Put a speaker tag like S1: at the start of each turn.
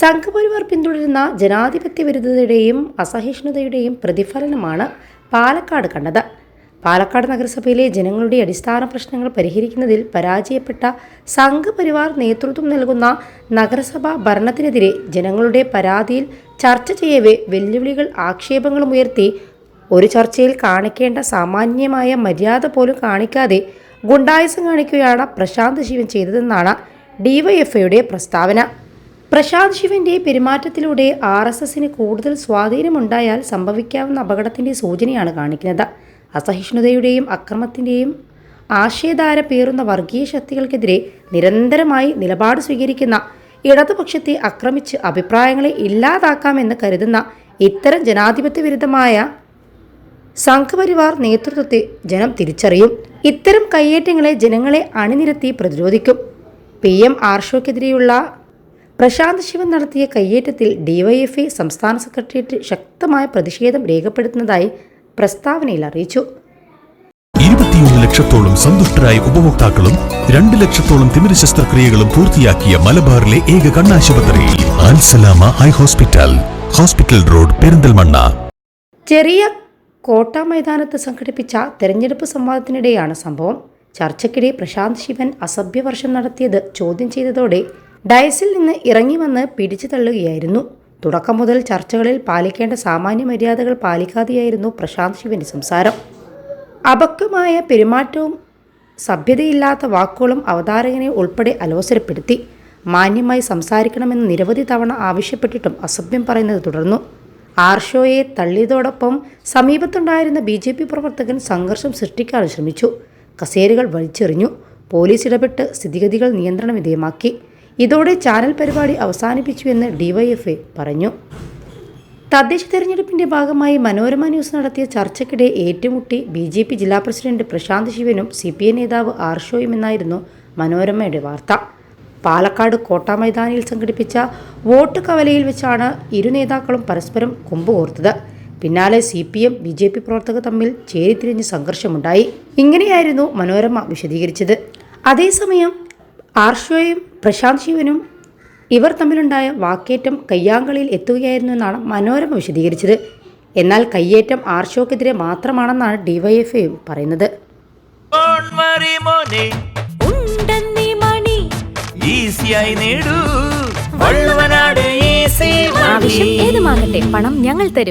S1: സംഘപരിവാർ പിന്തുടരുന്ന ജനാധിപത്യ വിരുദ്ധതയുടെയും അസഹിഷ്ണുതയുടെയും പ്രതിഫലനമാണ് പാലക്കാട് കണ്ടത്. പാലക്കാട് നഗരസഭയിലെ ജനങ്ങളുടെ അടിസ്ഥാന പ്രശ്നങ്ങൾ പരിഹരിക്കുന്നതിൽ പരാജയപ്പെട്ട സംഘപരിവാർ നേതൃത്വം നൽകുന്ന നഗരസഭാ ഭരണത്തിനെതിരെ ജനങ്ങളുടെ പരാതിയിൽ ചർച്ച ചെയ്യവേ വെല്ലുവിളികൾ ആക്ഷേപങ്ങളും ഉയർത്തി. ഒരു ചർച്ചയിൽ കാണിക്കേണ്ട സാമാന്യമായ മര്യാദ പോലും കാണിക്കാതെ ഗുണ്ടായുസം കാണിക്കുകയാണ് പ്രശാന്ത് ശിവൻ ചെയ്തതെന്നാണ് ഡിവൈഎഫ്ഐയുടെ പ്രസ്താവന. പ്രശാന്ത് ശിവന്റെ പെരുമാറ്റത്തിലൂടെ ആർ എസ് എസിന് കൂടുതൽ സ്വാധീനമുണ്ടായാൽ സംഭവിക്കാവുന്ന അപകടത്തിന്റെ സൂചനയാണ് കാണിക്കുന്നത്. അസഹിഷ്ണുതയുടെയും അക്രമത്തിന്റെയും ആശയധാര പേറുന്ന വർഗീയ ശക്തികൾക്കെതിരെ നിരന്തരമായി നിലപാട് സ്വീകരിക്കുന്ന ഇടതുപക്ഷത്തെ ആക്രമിച്ച് അഭിപ്രായങ്ങളെ ഇല്ലാതാക്കാമെന്ന് കരുതുന്ന ഇത്തരം ജനാധിപത്യ വിരുദ്ധമായ സംഘപരിവാർ നേതൃത്വത്തെ ജനം തിരിച്ചറിയും. ഇത്തരം കയ്യേറ്റങ്ങളെ ജനങ്ങളെ അണിനിരത്തി പ്രതിരോധിക്കും. പി എം ആർഷോക്കെതിരെയുള്ള പ്രശാന്ത് ശിവൻ നടത്തിയ കയ്യേറ്റത്തിൽ ഡിവൈഎഫ്ഐ സംസ്ഥാന സെക്രട്ടേറിയറ്റ് ശക്തമായ പ്രതിഷേധം രേഖപ്പെടുത്തുന്നതായി പ്രസ്താവനയിൽ അറിയിച്ചു.
S2: ഇരുപത്തിയൊന്ന് ലക്ഷത്തോളം സന്തുഷ്ടരായ ഉപഭോക്താക്കളും രണ്ട് ലക്ഷത്തോളം തിമിര ശസ്ത്രക്രിയകളും പൂർത്തിയാക്കിയ മലബാറിലെ ഏക കണ്ണാശുപത്രി Al Salama eye hospital hospital road Perinthalmanna.
S1: ചെറിയ കോട്ട മൈതാനത്ത് സംഘടിപ്പിച്ച തെരഞ്ഞെടുപ്പ് സംവാദത്തിനിടെയാണ് സംഭവം. ചർച്ചയ്ക്കിടെ പ്രശാന്ത് ശിവൻ അസഭ്യവർഷം നടത്തിയത് ചോദ്യം ചെയ്തതോടെ ഡയസിൽ നിന്ന് ഇറങ്ങി വന്ന് പിടിച്ചു തള്ളുകയായിരുന്നു. തുടക്കം മുതൽ ചർച്ചകളിൽ പാലിക്കേണ്ട സാമാന്യ മര്യാദകൾ പാലിക്കാതെയായിരുന്നു പ്രശാന്ത് ശിവന്റെ സംസാരം. അപക്വമായ പെരുമാറ്റവും സഭ്യതയില്ലാത്ത വാക്കുകളും അവതാരകനെ ഉൾപ്പെടെ അലോസരപ്പെടുത്തി. മാന്യമായി സംസാരിക്കണമെന്ന് നിരവധി തവണ ആവശ്യപ്പെട്ടിട്ടും അസഭ്യം പറയുന്നത് തുടർന്നു. ആർഷോയെ തള്ളിയതോടൊപ്പം സമീപത്തുണ്ടായിരുന്ന ബി ജെ പി പ്രവർത്തകൻ സംഘർഷം സൃഷ്ടിക്കാൻ ശ്രമിച്ചു. കസേരകൾ വലിച്ചെറിഞ്ഞു. പോലീസ് ഇടപെട്ട് സ്ഥിതിഗതികൾ നിയന്ത്രണ വിധേയമാക്കി ഇതോടെ ചാനൽ പരിപാടി അവസാനിപ്പിച്ചുവെന്ന് എ പറഞ്ഞു. തദ്ദേശ തെരഞ്ഞെടുപ്പിന്റെ ഭാഗമായി മനോരമ ന്യൂസ് നടത്തിയ ചർച്ചയ്ക്കിടെ ഏറ്റുമുട്ടി ബി ജെ പി ജില്ലാ പ്രസിഡന്റ് പ്രശാന്ത് ശിവനും സി പി ഐ നേതാവ് ആർഷോയും എന്നായിരുന്നു മനോരമയുടെ വാർത്ത. പാലക്കാട് കോട്ട മൈതാനിയിൽ സംഘടിപ്പിച്ച വോട്ട് കവലയിൽ വെച്ചാണ് ഇരു നേതാക്കളും പരസ്പരം കൊമ്പുകോർത്തത് പിന്നാലെ C P M B J P പ്രവർത്തകർ തമ്മിൽ ചേരിതിരിഞ്ഞ് സംഘർഷമുണ്ടായി. ഇങ്ങനെയായിരുന്നു മനോരമ വിശദീകരിച്ചത്. അതേസമയം ആർഷോയും പ്രശാന്ത് ശിവനും ഇവർ തമ്മിലുണ്ടായ വാക്കേറ്റം കയ്യാങ്കളിയിൽ എത്തുകയായിരുന്നു എന്നാണ് മനോരമ വിശദീകരിച്ചത്. എന്നാൽ കയ്യേറ്റം ആർഷോക്കെതിരെ മാത്രമാണെന്നാണ് ഡിവൈഎഫ്ഐ പറയുന്നത്.
S3: കോൺമറി മോനെ.
S4: ഉണ്ടെന്നീ മണി.
S3: ഈസിയായി നേടൂ. വള്ളുവനാട് ഈസി
S4: ആവശ്യം ഏതുമാകട്ടെ പണം ഞങ്ങൾ തരും.